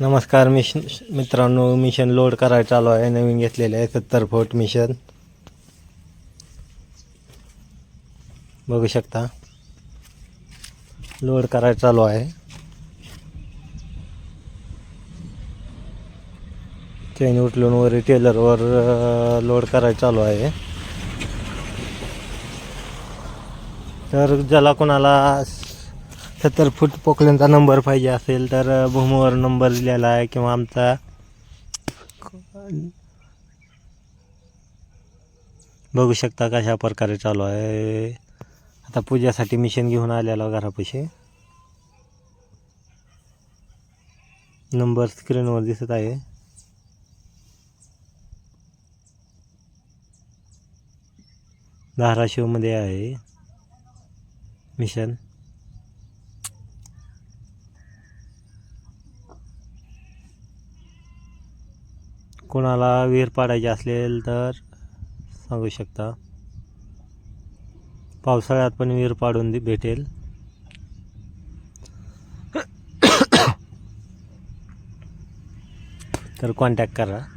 नमस्कार मिशन मित्रांनो mission load करायला चालू आहे. नवीन घेतलेलं आहे सत्तर फूट मिशन बघू शकता. लोड करायला चालू आहे. चेन उठलून वर टेलरवर लोड करायला चालू आहे. तर ज्याला कोणाला सत्तर फूट पोकल्यांचा नंबर पाहिजे असेल तर भूमीवर नंबर दिलेला आहे किंवा आमचा बघू शकता कशा प्रकारे चालू आहे. आता पूजासाठी मिशन घेऊन आलेलो घरापाशी. नंबर स्क्रीनवर दिसत आहे. धाराशिवमध्ये आहे. मिशन कोणाला विहीर पाडायची असेल तर सांगू शकता. पावसाळ्यात पण विहीर पाडून दे- भेटेल. तर कॉन्टॅक्ट करा.